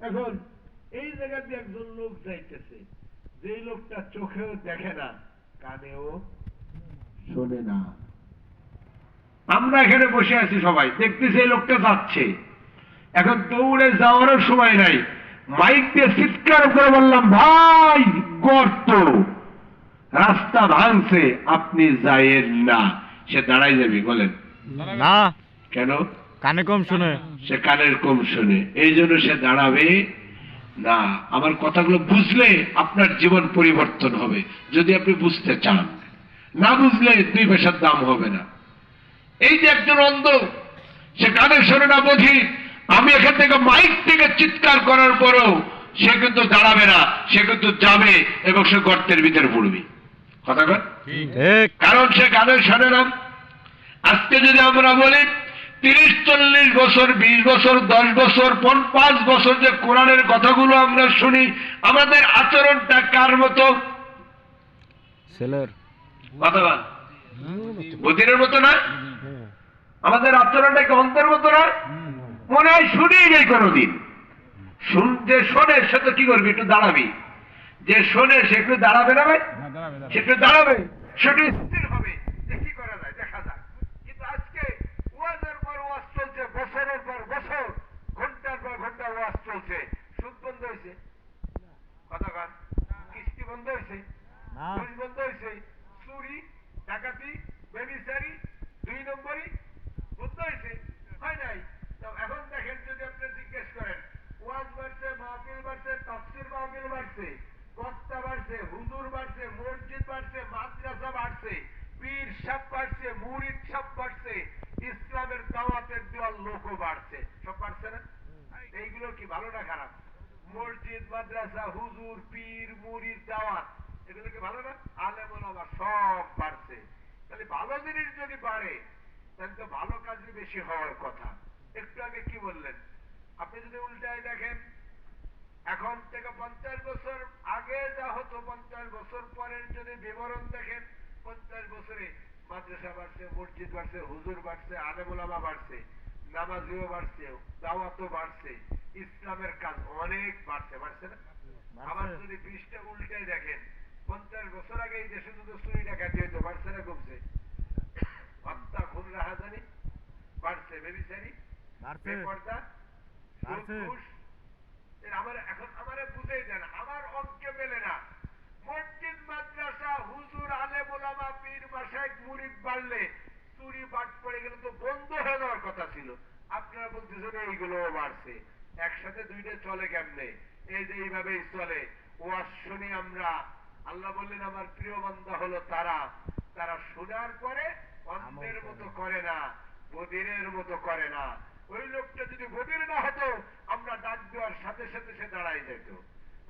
এখন এই জায়গা দিয়ে একজন লোক যাইতেছে যে লোকটা চোখেও দেখে না কানেও শোনে না। আমরা এখানে বসে আছি সবাই দেখতেছি এই লোকটা যাচ্ছে। এখন দৌড়ে যাওয়ারও সময় নাই। মাইক দিয়ে চিৎকার করে বললাম ভাই গর্ত রাস্তা ভাঙছে আপনি যায়েন না। সে দাঁড়াই যাবি বলেন। না। কেন? কানে কম শুনে। সে কানের কম শোনে। এই জন্য সে দাঁড়াবে। না আমার কথাগুলো বুঝলে আপনার জীবন পরিবর্তন হবে যদি আপনি বুঝতে চান। না বুঝলে দুই পয়সার দাম হবে না। এই যে একজন অন্ধ সে কানে শোনে না বুঝি আমি এখান থেকে মাইক থেকে চিৎকার করার পরেও সে কিন্তু দাঁড়াবে না সে কিন্তু যাবে এবং সে গর্তের ভিতরে পড়বে। কথা কারণ সে গানে শোনে না। আজকে যদি আমরা বলি তিরিশ চল্লিশ বছর বিশ বছর দশ বছর পন পাঁচ বছর যে কোরআনের কথাগুলো আমরা শুনি আমাদের আচরণটা কার মতো? ছেলের। মতো না? আমাদের আচরণটা কি অন্তর মতো না? মনে হয় শুনেই নেই কোনোদিন। শুনতে শোনে সে তো কি করবি? একটু দাঁড়াবি। যে শোনে সে একটু দাঁড়াবে না ভাই? সে একটু দাঁড়াবে। সেটা স্থির হবে যে কি করা যায় দেখা যাক কিন্তু আজকে ওয়াজের পর ওয়াজ চলছে বছরের পর বছর ঘণ্টার পর ঘণ্টা ওয়াজ চলছে সুদ বন্ধ হয়েছে কথা কান কিস্তি বন্ধ হয়েছে না ঘুষ বন্ধ হয়েছে। চুরি, ডাকাতি, বেবিচারি, দুই নম্বরই বন্ধ হয়েছে। হয় নাই? এখন দেখেন যদি আপনি জিজ্ঞেস করেন, ওয়াজ বাড়ছে, মাহফিল বাড়ছে, তাফসির মাহফিল বাড়ছে, বক্তা বাড়ছে, হুজুর বাড়ছে, মসজিদ বাড়ছে, মাদ্রাসা বাড়ছে, পীর সাপ বাড়ছে, মুরিদ সাপ বাড়ছে, ইসলামের দাওয়াতের দেওয়ার লোকও বাড়ছে। সব বাড়ছে না? এইগুলো কি ভালো না খারাপ? মসজিদ, মাদ্রাসা, হুজুর, পীর, মুরিদ, দাওয়াত। এগুলো কি ভালো না? আলেম ওলামা সব বাড়ছে তাহলে ভালো জিনিস যদি বাড়ে তাহলে তো ভালো কাজই বেশি হওয়ার কথা। একটু আগে কি বললেন? আপনি যদি উল্টায় দেখেন এখন থেকে পঞ্চাশ বছর আগে যা হতো পঞ্চাশ বছর পরের যদি বিবরণ দেখেন পঞ্চাশ বছরে মাদ্রাসা বাড়ছে মসজিদ বাড়ছে হুজুর বাড়ছে আলেমুলামা বাড়ছে নামাজিও বাড়ছে দাওয়াতও বাড়ছে ইসলামের কাজ অনেক বাড়ছে বাড়ছে না? আবার যদি বিশটা উল্টাই দেখেন পঞ্চাশ বছর আগে এই দেশে শুধু চুরি ডাকাতি হইতো বাড়ছে না কমছে? হত্যা খুন রাহাজানি বাড়ছে বেবিচারি বাড়ছে। বেপর্দা সুদ, বাড়ছে। ঘুষ এর আমার এখন আমারে বুঝেই দেন আমার অঙ্কে মেলে না। মসজিদ মাদ্রাসা হুজুর আলেম ওলামা পীর মাসাইক মুরিদ বাড়লে চুরি বাট পড়ে গেলে তো বন্ধ হয়ে যাওয়ার কথা ছিল। আপনারা বলতেছেন এইগুলো বাড়ছে। একসাথে দুইটা চলে কেমনে? এই যে এইভাবেই চলে। ওয়াজ শুনি আমরা। আল্লাহ বললেন আমার প্রিয় বান্দা হলো তারা। তারা শোনার পরে অন্ধের মতো করে না বদিরের মতো করে না। ওই লোকটা যদি বদির না হতো আমরা ডাক দেওয়ার সাথে সাথে সে দাঁড়াই যেত।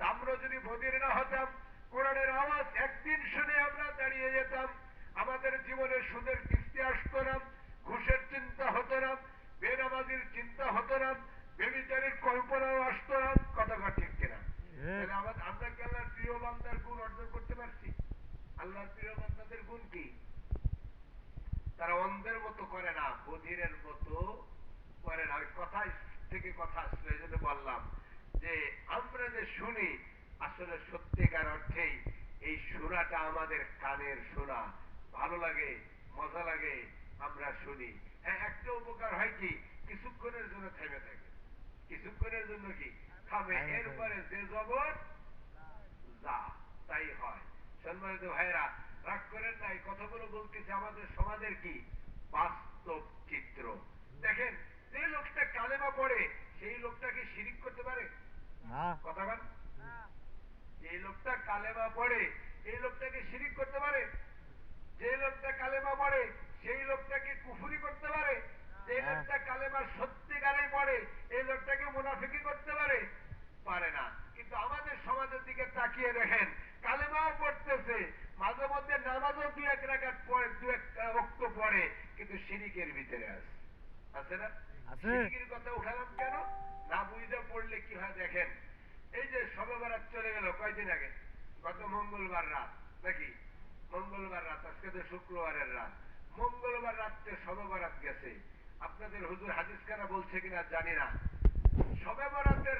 আমরা যদি বদির না হতাম কোরআনের আওয়াজ একদিন শুনে আমরা দাঁড়িয়ে যেতাম। আমাদের জীবনে সুদের কিস্তি আসতো না ঘুষের চিন্তা হতো না বেনামাজির চিন্তা হতো না বেবিচারের কল্পনাও আসতো না। কথা ঠিক কিনা? তাহলে আমরা কি আল্লাহর প্রিয় বান্দার গুণ অর্জন করতে পারছি আল্লাহর প্রিয় বান্দাদের গুণ কি? তারা অন্ধের মতো করে না বধিরের মতো করে না। ওই কথা থেকে কথা আসলে জন্য বললাম যে আমরা যে শুনি আসলে সত্যিকার অর্থেই এই শোনাটা আমাদের কানের শোনা ভালো লাগে মজা লাগে আমরা শুনি। হ্যাঁ একটা উপকার হয় কি? কিছুক্ষণের জন্য থেমে থাকে। কিছুক্ষণের জন্য কি? থামে। থামে এরপরে যে জবর যা তাই হয়। সম্মানিত ভাইরা রাগ করেন না এই কথাগুলো বলতেছে আমাদের সমাজের কি? বাস্তব চিত্র। দেখেন যে লোকটা কালেমা পড়ে সেই লোকটা কি শিরিক করতে পারে? কথা বল যে লোকটা কালেমা পড়ে এই লোকটাকে শিরিক করতে পারে? যে লোকটা কালেমা পড়ে সেই লোকটাকে কুফুরি করতে পারে যে হ্যাঁ। লোকটা কালেমা সত্যিকারে পড়ে এই লোকটাকে মুনাফিকি করতে পারে পারে না কিন্তু আমাদের সমাজের দিকে তাকিয়ে দেখেন কালেমাও পড়তেছে মাঝে মধ্যে নামাজও দু এক রাখাত পড়ে দু এক রক্ত পড়ে কিন্তু শিরিকের ভিতরে আছে। আছে না? আছে। শিরিকের কথা উঠালাম কেন? না বুঝে পড়লে কি হয় দেখেন? এই যে সবে চলে গেল কয়দিন আগে? গত মঙ্গলবার রাত নাকি? মঙ্গলবার রাত আজকে তো শুক্রবারের রাত। মঙ্গলবার রাত্রে সবে বরাত গেছে। আপনাদের হুজুর হাদিস খানা বলছে কিনা জানি না। সবে বরাতের